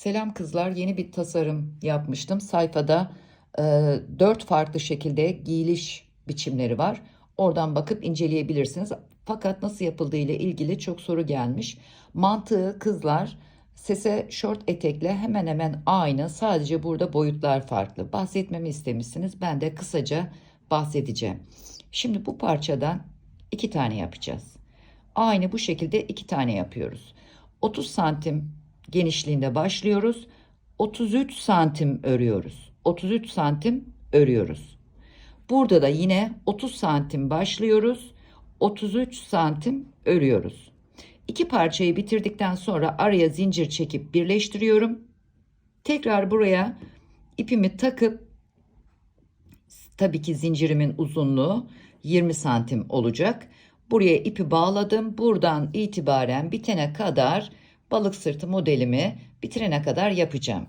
Selam kızlar, yeni bir tasarım yapmıştım. Sayfada e, dört farklı şekilde giyiliş biçimleri var. Oradan bakıp inceleyebilirsiniz. Fakat nasıl yapıldığı ile ilgili çok soru gelmiş. Mantığı kızlar sese şort etekle hemen hemen aynı. Sadece burada boyutlar farklı. Bahsetmemi istemişsiniz. Ben de kısaca bahsedeceğim. Şimdi bu parçadan iki tane yapacağız. Aynı bu şekilde iki tane yapıyoruz. 30 santim genişliğinde başlıyoruz. 33 santim örüyoruz. 33 santim örüyoruz. Burada da yine 30 santim başlıyoruz. 33 santim örüyoruz. İki parçayı bitirdikten sonra araya zincir çekip birleştiriyorum. Tekrar buraya ipimi takıp tabii ki zincirimin uzunluğu 20 santim olacak. Buraya ipi bağladım. Buradan itibaren bitene kadar balık sırtı modelimi bitirene kadar yapacağım.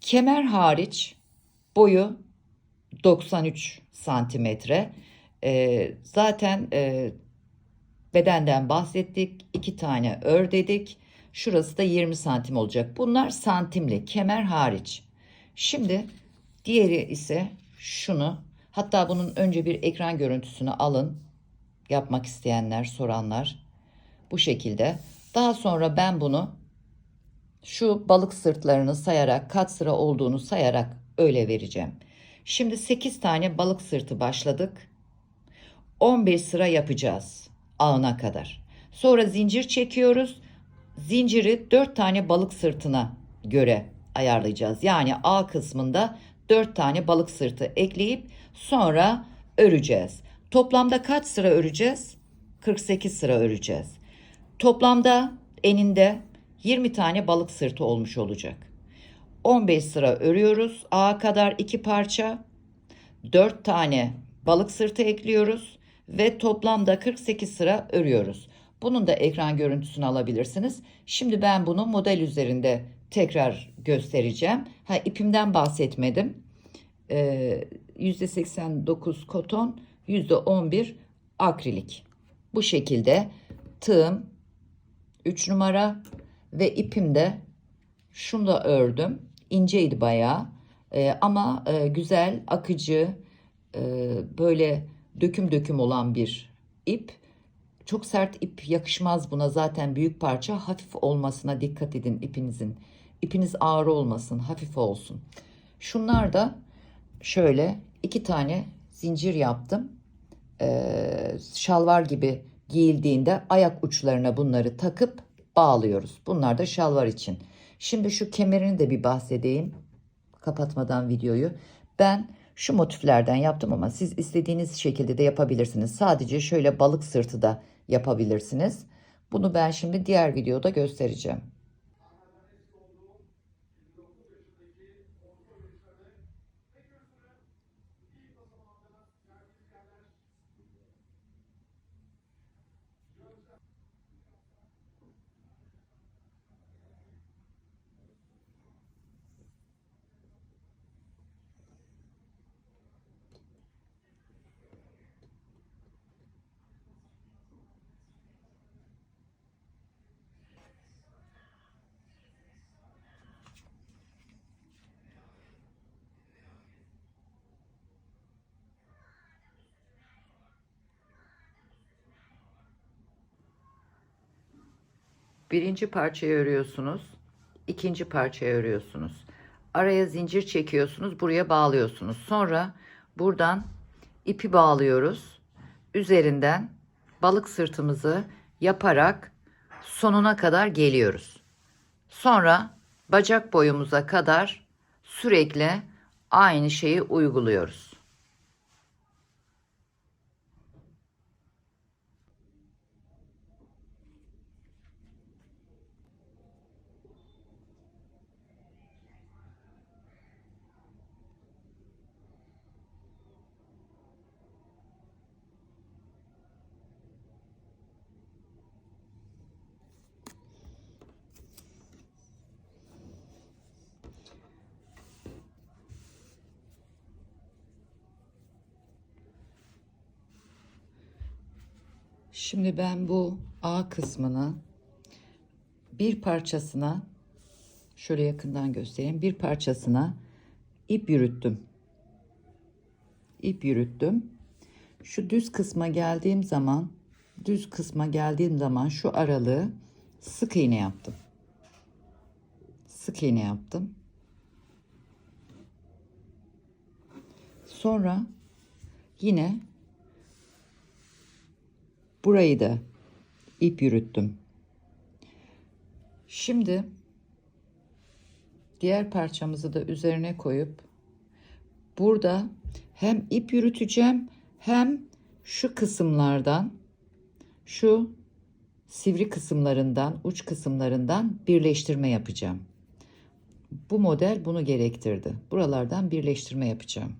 Kemer hariç boyu 93 santimetre. Ee, zaten e, bedenden bahsettik. iki tane ör dedik. Şurası da 20 santim olacak. Bunlar santimli kemer hariç. Şimdi diğeri ise şunu. Hatta bunun önce bir ekran görüntüsünü alın. Yapmak isteyenler, soranlar. Bu şekilde. Daha sonra ben bunu şu balık sırtlarını sayarak, kat sıra olduğunu sayarak öyle vereceğim. Şimdi 8 tane balık sırtı başladık. 15 sıra yapacağız ağına kadar. Sonra zincir çekiyoruz. Zinciri 4 tane balık sırtına göre ayarlayacağız. Yani A kısmında 4 tane balık sırtı ekleyip sonra öreceğiz. Toplamda kaç sıra öreceğiz? 48 sıra öreceğiz. Toplamda eninde 20 tane balık sırtı olmuş olacak. 15 sıra örüyoruz. A kadar 2 parça. 4 tane balık sırtı ekliyoruz ve toplamda 48 sıra örüyoruz. Bunun da ekran görüntüsünü alabilirsiniz. Şimdi ben bunu model üzerinde tekrar göstereceğim. Ha ipimden bahsetmedim. Ee, %89 koton, %11 akrilik. Bu şekilde tığım 3 numara ve ipim de şunu da ördüm. İnceydi bayağı Ee, ama e, güzel akıcı e, böyle döküm döküm olan bir ip. Çok sert ip yakışmaz buna zaten büyük parça hafif olmasına dikkat edin ipinizin. İpiniz ağır olmasın hafif olsun. Şunlar da şöyle iki tane zincir yaptım. Ee, şalvar gibi giyildiğinde ayak uçlarına bunları takıp bağlıyoruz. Bunlar da şalvar için. Şimdi şu kemerini de bir bahsedeyim. Kapatmadan videoyu. Ben şu motiflerden yaptım ama siz istediğiniz şekilde de yapabilirsiniz. Sadece şöyle balık sırtı da yapabilirsiniz. Bunu ben şimdi diğer videoda göstereceğim. Birinci parçayı örüyorsunuz. ikinci parçayı örüyorsunuz. Araya zincir çekiyorsunuz. Buraya bağlıyorsunuz. Sonra buradan ipi bağlıyoruz. Üzerinden balık sırtımızı yaparak sonuna kadar geliyoruz. Sonra bacak boyumuza kadar sürekli aynı şeyi uyguluyoruz. Şimdi ben bu A kısmını bir parçasına Şöyle yakından göstereyim. Bir parçasına ip yürüttüm. İp yürüttüm. Şu düz kısma geldiğim zaman düz kısma geldiğim zaman şu aralığı sık iğne yaptım. Sık iğne yaptım. Sonra yine burayı da ip yürüttüm. Şimdi diğer parçamızı da üzerine koyup burada hem ip yürüteceğim hem şu kısımlardan şu sivri kısımlarından uç kısımlarından birleştirme yapacağım. Bu model bunu gerektirdi. Buralardan birleştirme yapacağım.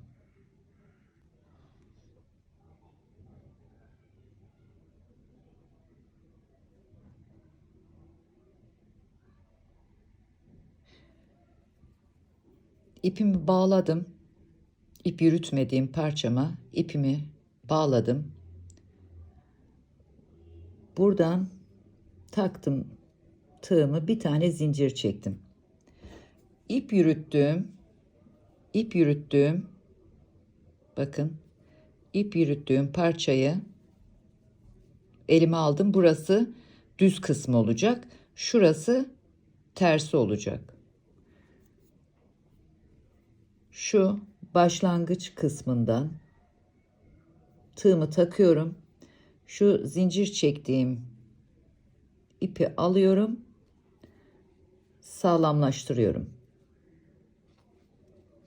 İpimi bağladım. İp yürütmediğim parçama ipimi bağladım. Buradan taktım tığımı bir tane zincir çektim. İp yürüttüğüm ip yürüttüğüm bakın ip yürüttüğüm parçayı elime aldım. Burası düz kısmı olacak. Şurası tersi olacak. Şu başlangıç kısmından tığımı takıyorum. Şu zincir çektiğim ipi alıyorum. Sağlamlaştırıyorum.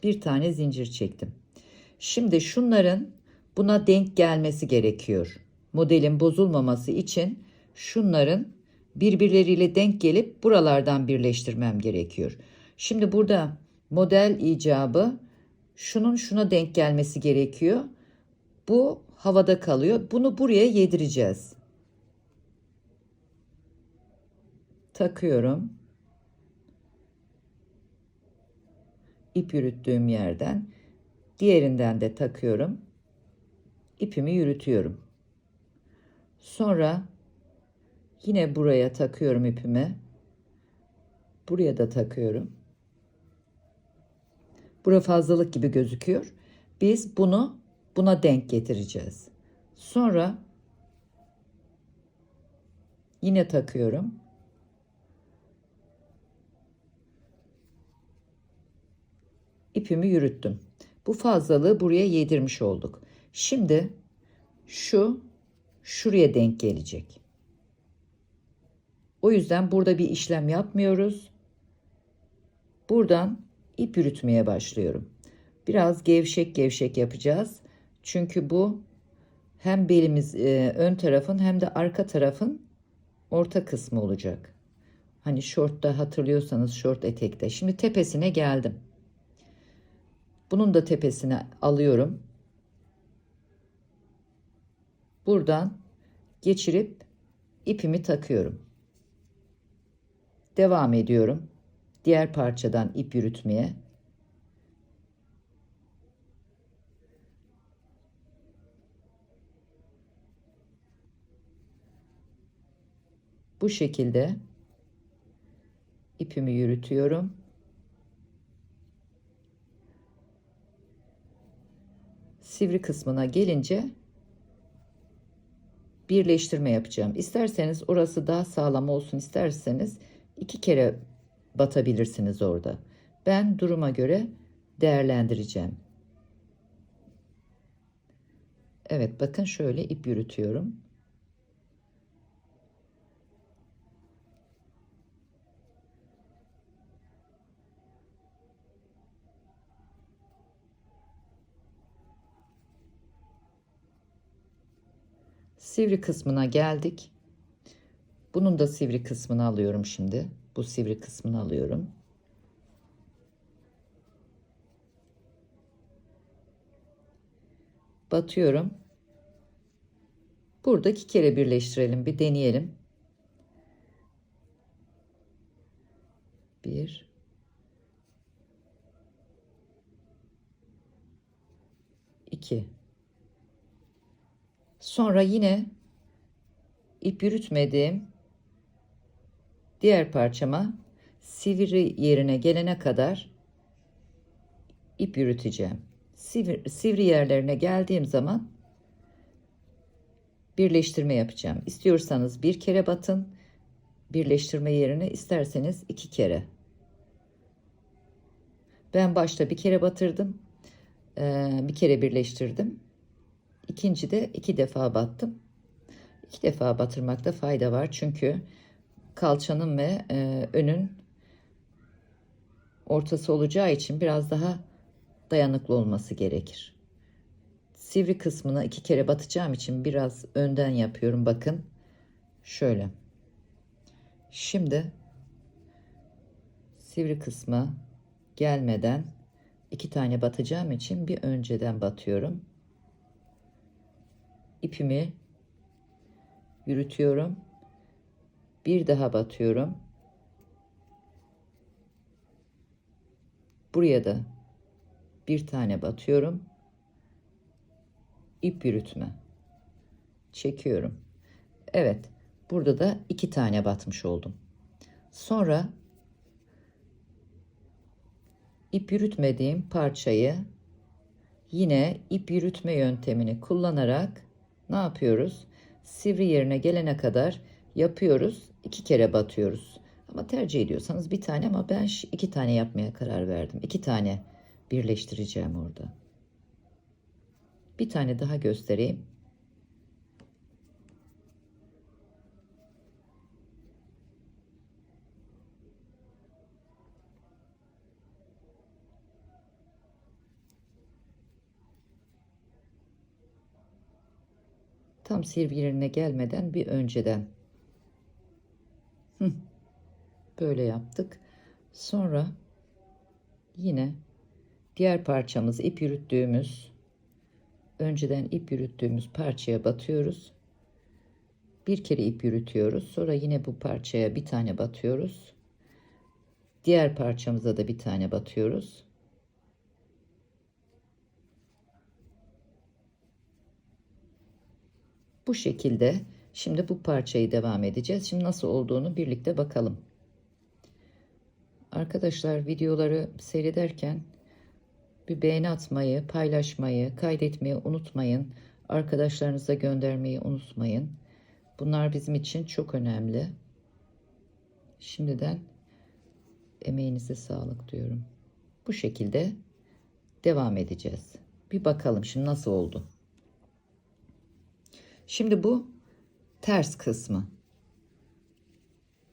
Bir tane zincir çektim. Şimdi şunların buna denk gelmesi gerekiyor. Modelin bozulmaması için şunların birbirleriyle denk gelip buralardan birleştirmem gerekiyor. Şimdi burada model icabı şunun şuna denk gelmesi gerekiyor. Bu havada kalıyor. Bunu buraya yedireceğiz. Takıyorum. İp yürüttüğüm yerden diğerinden de takıyorum. İpimi yürütüyorum. Sonra yine buraya takıyorum ipimi. Buraya da takıyorum. Bura fazlalık gibi gözüküyor. Biz bunu buna denk getireceğiz. Sonra yine takıyorum. İpimi yürüttüm. Bu fazlalığı buraya yedirmiş olduk. Şimdi şu şuraya denk gelecek. O yüzden burada bir işlem yapmıyoruz. Buradan ip yürütmeye başlıyorum. Biraz gevşek gevşek yapacağız. Çünkü bu hem belimiz e, ön tarafın hem de arka tarafın orta kısmı olacak. Hani şortta hatırlıyorsanız şort etekte. Şimdi tepesine geldim. Bunun da tepesine alıyorum. Buradan geçirip ipimi takıyorum. Devam ediyorum. Diğer parçadan ip yürütmeye. Bu şekilde ipimi yürütüyorum. Sivri kısmına gelince birleştirme yapacağım. İsterseniz orası daha sağlam olsun isterseniz iki kere batabilirsiniz orada. Ben duruma göre değerlendireceğim. Evet bakın şöyle ip yürütüyorum. Sivri kısmına geldik. Bunun da sivri kısmını alıyorum şimdi. Bu sivri kısmını alıyorum. Batıyorum. Burada iki kere birleştirelim. Bir deneyelim. Bir. iki. Sonra yine ip yürütmediğim diğer parçama sivri yerine gelene kadar ip yürüteceğim. Sivri, sivri yerlerine geldiğim zaman birleştirme yapacağım. İstiyorsanız bir kere batın birleştirme yerine isterseniz iki kere. Ben başta bir kere batırdım. Ee, bir kere birleştirdim. İkinci de iki defa battım. İki defa batırmakta fayda var. Çünkü kalçanın ve e, önün ortası olacağı için biraz daha dayanıklı olması gerekir. Sivri kısmına iki kere batacağım için biraz önden yapıyorum. Bakın şöyle. Şimdi sivri kısmı gelmeden iki tane batacağım için bir önceden batıyorum. İpimi yürütüyorum. Bir daha batıyorum. Buraya da bir tane batıyorum. İp yürütme. Çekiyorum. Evet. Burada da iki tane batmış oldum. Sonra ip yürütmediğim parçayı yine ip yürütme yöntemini kullanarak ne yapıyoruz? Sivri yerine gelene kadar yapıyoruz. İki kere batıyoruz. Ama tercih ediyorsanız bir tane ama ben iki tane yapmaya karar verdim. İki tane birleştireceğim orada. Bir tane daha göstereyim. Tam sivri yerine gelmeden bir önceden. Böyle yaptık. Sonra yine diğer parçamız ip yürüttüğümüz önceden ip yürüttüğümüz parçaya batıyoruz. Bir kere ip yürütüyoruz. Sonra yine bu parçaya bir tane batıyoruz. Diğer parçamıza da bir tane batıyoruz. Bu şekilde şimdi bu parçayı devam edeceğiz. Şimdi nasıl olduğunu birlikte bakalım. Arkadaşlar videoları seyrederken bir beğeni atmayı, paylaşmayı, kaydetmeyi unutmayın. Arkadaşlarınıza göndermeyi unutmayın. Bunlar bizim için çok önemli. Şimdiden emeğinize sağlık diyorum. Bu şekilde devam edeceğiz. Bir bakalım şimdi nasıl oldu. Şimdi bu ters kısmı.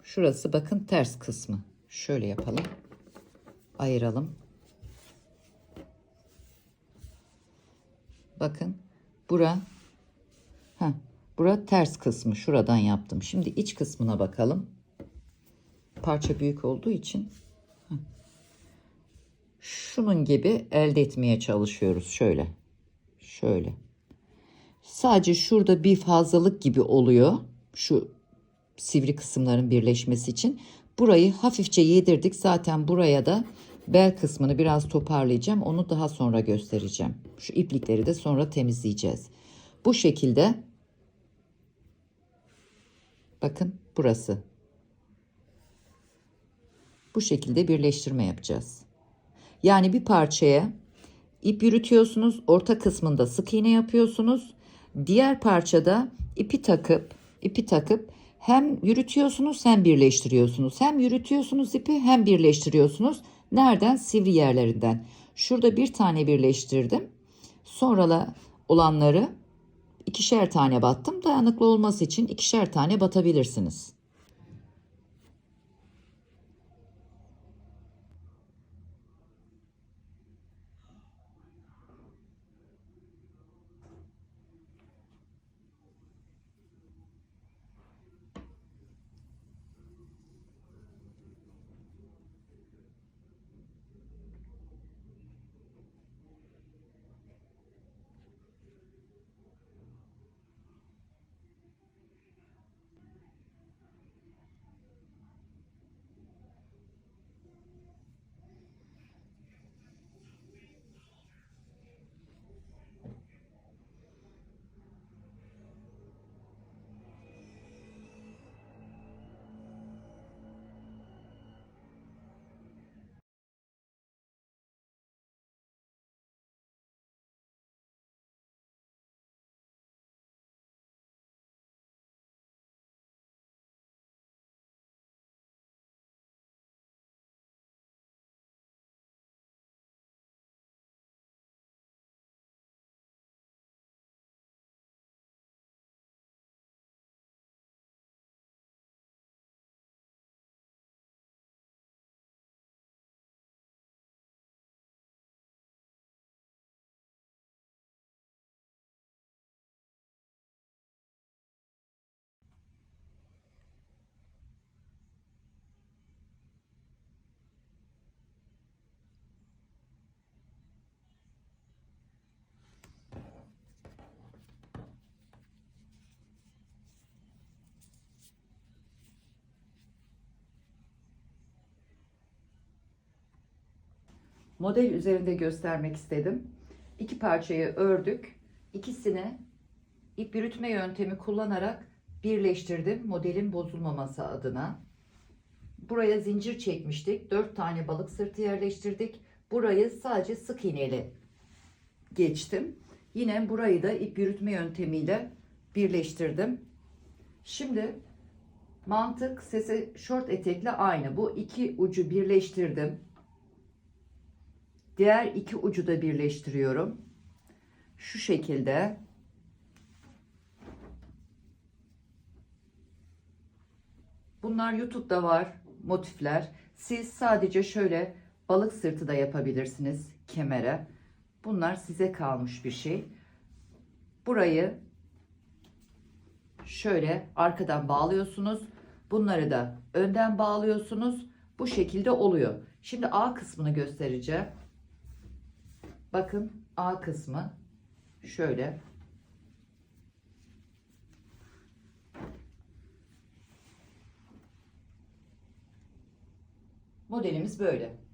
Şurası bakın ters kısmı. Şöyle yapalım. Ayıralım. Bakın bura ha bura ters kısmı şuradan yaptım. Şimdi iç kısmına bakalım. Parça büyük olduğu için şunun gibi elde etmeye çalışıyoruz şöyle. Şöyle. Sadece şurada bir fazlalık gibi oluyor. Şu sivri kısımların birleşmesi için. Burayı hafifçe yedirdik. Zaten buraya da bel kısmını biraz toparlayacağım. Onu daha sonra göstereceğim. Şu iplikleri de sonra temizleyeceğiz. Bu şekilde bakın burası. Bu şekilde birleştirme yapacağız. Yani bir parçaya ip yürütüyorsunuz. Orta kısmında sık iğne yapıyorsunuz. Diğer parçada ipi takıp ipi takıp hem yürütüyorsunuz hem birleştiriyorsunuz. Hem yürütüyorsunuz ipi hem birleştiriyorsunuz. Nereden? Sivri yerlerinden. Şurada bir tane birleştirdim. Sonra olanları ikişer tane battım. Dayanıklı olması için ikişer tane batabilirsiniz. Model üzerinde göstermek istedim. İki parçayı ördük. İkisini ip yürütme yöntemi kullanarak birleştirdim modelin bozulmaması adına. Buraya zincir çekmiştik. 4 tane balık sırtı yerleştirdik. Burayı sadece sık iğneyle geçtim. Yine burayı da ip yürütme yöntemiyle birleştirdim. Şimdi mantık sese short etekle aynı. Bu iki ucu birleştirdim. Diğer iki ucu da birleştiriyorum. Şu şekilde. Bunlar YouTube'da var motifler. Siz sadece şöyle balık sırtı da yapabilirsiniz kemere. Bunlar size kalmış bir şey. Burayı şöyle arkadan bağlıyorsunuz. Bunları da önden bağlıyorsunuz. Bu şekilde oluyor. Şimdi A kısmını göstereceğim. Bakın A kısmı şöyle. Modelimiz böyle.